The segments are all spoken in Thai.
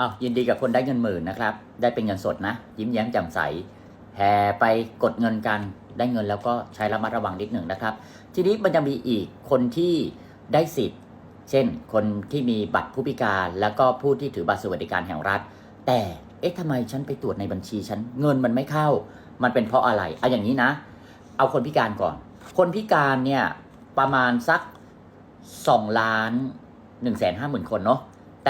อ้าวยินดีกับคนได้เงินหมื่นนะครับ ได้เป็นเงินสดนะ ยิ้มแย้มแจ่มใส แห่ไปกดเงินกัน ได้เงินแล้วก็ใช้ระมัดระวังนิดหนึ่งนะครับ ทีนี้มันจะมีอีกคนที่ได้สิทธิ์ เช่น คนที่มีบัตรผู้พิการ แล้วก็ผู้ที่ถือบัตรสวัสดิการแห่งรัฐ แต่เอ๊ะทำไมฉันไปตรวจในบัญชีฉันเงินมันไม่เข้า มันเป็นเพราะอะไรเอาอย่างนี้นะ เอาคนพิการก่อน คนพิการเนี่ยประมาณสัก2ล้าน1นึ่งแสนห้าหมื่นคนเนาะ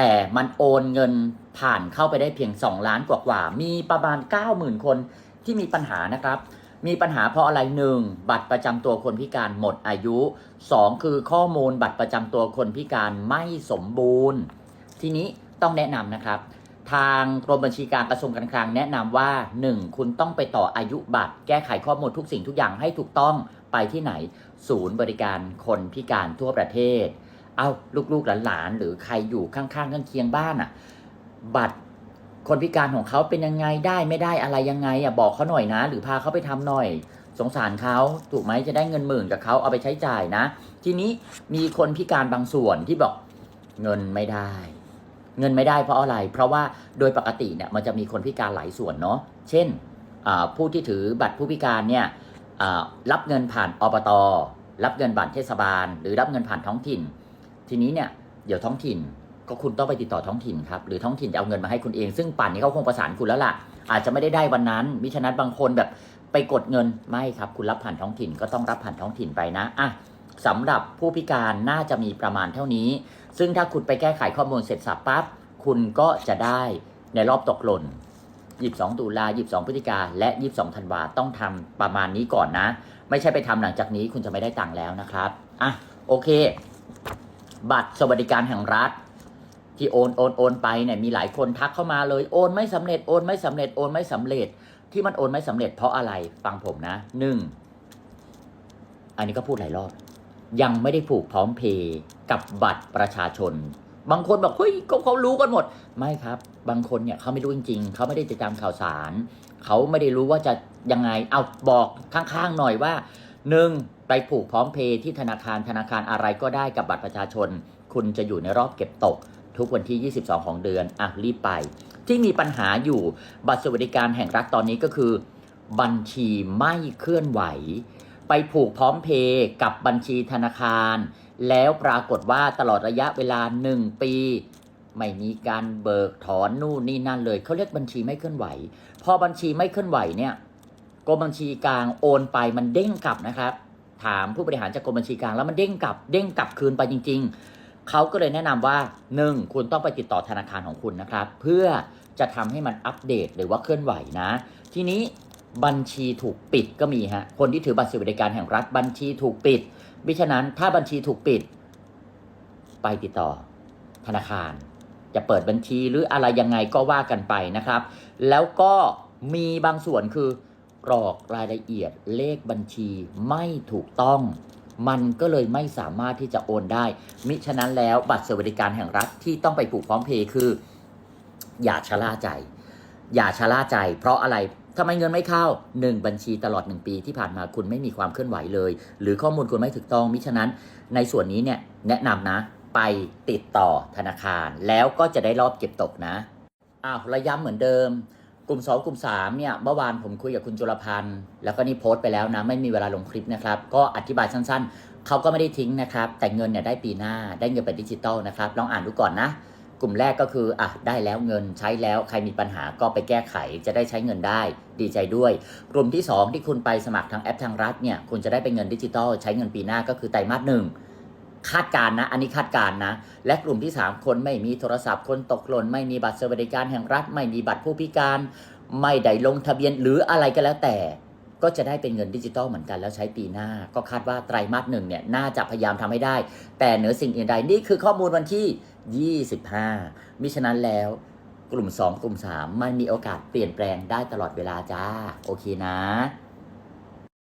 แต่มันโอนเงินผ่านเข้าไปได้เพียง 2 ล้านกว่าๆมีประมาณ 90,000 คนที่มีปัญหานะครับ มีปัญหาเพราะอะไรหนึ่งบัตรประจำตัวคนพิการหมดอายุ 2 คือข้อมูลบัตรประจำตัวคนพิการไม่สมบูรณ์ ทีนี้ต้องแนะนำนะครับ ทางกรมบัญชีการกระทรวงการคลังแนะนำว่า 1. คุณต้องไปต่ออายุบัตร แก้ไขข้อมูลทุกสิ่งทุกอย่างให้ถูกต้องไปที่ไหน ศูนย์บริการคนพิการทั่วประเทศ เอาลูกๆหลานๆหรือใครอยู่ข้างๆข้างเคียงบ้านอะ บัตรคนพิการของเขาเป็นยังไงได้ไม่ได้อะไรยังไงอะบอกเขาหน่อยนะ หรือพาเขาไปทำหน่อย สงสารเขาถูกไหมจะได้เงินหมื่นกับเขาเอาไปใช้จ่ายนะ ทีนี้มีคนพิการบางส่วนที่บอกเงินไม่ได้ เงินไม่ได้เพราะอะไร เพราะว่าโดยปกติเนี่ยมันจะมีคนพิการหลายส่วนเนาะเช่นผู้ที่ถือบัตรผู้พิการเนี่ยรับเงินผ่านอบตรับเงินบัตรเทศบาล หรือรับเงินผ่านท้องถิ่น ทีนี้เนี่ยเดี๋ยวท้องถิ่นก็คุณต้องไปติดต่อท้องถิ่นครับหรือท้องถิ่นจะเอาเงินมาให้คุณเอง ซึ่งป่านนี้เขาคงประสานคุณแล้วล่ะ อาจจะไม่ได้ได้วันนั้นมิฉะนั้นบางคนแบบไปกดเงินไม่ครับ คุณรับผ่านท้องถิ่นก็ต้องรับผ่านท้องถิ่นไปนะอะสำหรับผู้พิการน่าจะมีประมาณเท่านี้ ซึ่งถ้าคุณไปแก้ไขข้อมูลเสร็จสับปั๊บคุณก็จะได้ในรอบตกหล่น22 ตุลา22 พฤศจิกาและ 22 ธันวาต้องทำประมาณนี้ก่อนนะ ไม่ใช่ไปทำหลังจากนี้คุณจะไม่ได้ตังค์แล้วนะครับ อะ โอเค บัตรสวัสดิการแห่งรัฐ ที่โอนโอนโอนไปเนี่ยมีหลายคนทักเข้ามาเลยโอนไม่สำเร็จโอนไม่สำเร็จโอนไม่สำเร็จ ที่มันโอนไม่สำเร็จเพราะอะไรฟังผมนะหนึ่งอันนี้ก็พูดหลายรอบ ยังไม่ได้ผูกพร้อมเพย์กับบัตรประชาชน บางคนบอกเฮ้ยก็เขารู้กันหมด ไม่ครับ บางคนเนี่ยเขาไม่รู้จริง ๆเขาไม่ได้ติดตามข่าวสาร เขาไม่ได้รู้ว่าจะยังไงเอาบอกข้างๆหน่อยว่า หนึ่งไปผูกพร้อมเพย์ที่ธนาคารธนาคารอะไรก็ได้กับบัตรประชาชน คุณจะอยู่ในรอบเก็บตก ทุกวันที่ 22 ของเดือนอะรีบไป ที่มีปัญหาอยู่บัตรสวัสดิการแห่งรัฐตอนนี้ก็คือ บัญชีไม่เคลื่อนไหว ไปผูกพร้อมเพย์กับบัญชีธนาคาร แล้วปรากฏว่าตลอดระยะเวลา 1 ปีไม่มีการเบิกถอนนู่นนี่นั่นเลยเขาเรียกบัญชีไม่เคลื่อนไหว พอบัญชีไม่เคลื่อนไหวเนี่ย กรมบัญชีกลางโอนไปมันเด้งกลับนะครับ ถามผู้บริหารจากกรมบัญชีกลางแล้วมันเด้งกลับ เด้งกลับคืนไปจริง ๆ เขาก็เลยแนะนำว่า 1. คุณต้องไปติดต่อธนาคารของคุณนะครับ เพื่อจะทำให้มันอัปเดตหรือว่าเคลื่อนไหวนะ ทีนี้บัญชีถูกปิดก็มีฮะคนที่ถือบัตรสวัสดิการแห่งรัฐบัญชีถูกปิดมิฉะนั้นถ้าบัญชีถูกปิด ไปติดต่อธนาคาร จะเปิดบัญชีหรืออะไรยังไงก็ว่ากันไปนะครับ แล้วก็มีบางส่วนคือ กรอกรายละเอียดเลขบัญชีไม่ถูกต้อง มันก็เลยไม่สามารถที่จะโอนได้ มิฉะนั้นแล้วบัตรสวัสดิการแห่งรัฐที่ต้องไปผูกพร้อมเพย์คือ อย่าชะล่าใจ อย่าชะล่าใจ เพราะอะไรทำไมเงินไม่เข้า 1 บัญชีตลอด 1 ปีที่ผ่านมาคุณไม่มีความเคลื่อนไหวเลย หรือข้อมูลคุณไม่ถูกต้อง มิฉะนั้นในส่วนนี้เนี่ยแนะนำนะ ไปติดต่อธนาคาร แล้วก็จะได้รอบเก็บตกนะอ้าวระย้ำเหมือนเดิม กลุ่ม 2 กลุ่ม3เนี่ยเมื่อวานผมคุยกับคุณจุลพันธ์แล้วก็นี่โพสต์ไปแล้วนะ ไม่มีเวลาลงคลิปนะครับ ก็อธิบายสั้นๆ เขาก็ไม่ได้ทิ้งนะครับ แต่เงินเนี่ยได้ปีหน้าได้เงินเป็นดิจิตอลนะครับลองอ่านดูก่อนนะ กลุ่มแรกก็คืออะได้แล้วเงินใช้แล้วใครมีปัญหาก็ไปแก้ไขจะได้ใช้เงินได้ดีใจด้วย กลุ่มที่ 2 ที่คุณไปสมัครทางแอปทางรัฐเนี่ยคุณจะได้เป็นเงินดิจิตอลใช้เงินปีหน้าก็คือไตรมาสหนึ่ง คาดการณ์นะ อันนี้คาดการณ์นะ และกลุ่มที่ 3 คนไม่มีโทรศัพท์ คนตกหล่น ไม่มีบัตรสวัสดิการแห่งรัฐ ไม่มีบัตรผู้พิการ ไม่ได้ลงทะเบียนหรืออะไรก็แล้วแต่ ก็จะได้เป็นเงินดิจิตอลเหมือนกันแล้วใช้ปีหน้า ก็คาดว่าไตรมาสหนึ่งเนี่ยน่าจะพยายามทำให้ได้ แต่เหนือสิ่งอื่นใดนี่คือข้อมูลวันที่ 25 มิฉะนั้นแล้วกลุ่ม 2 กลุ่ม 3 มันมีโอกาสเปลี่ยนแปลงได้ตลอดเวลาจ้า โอเคนะ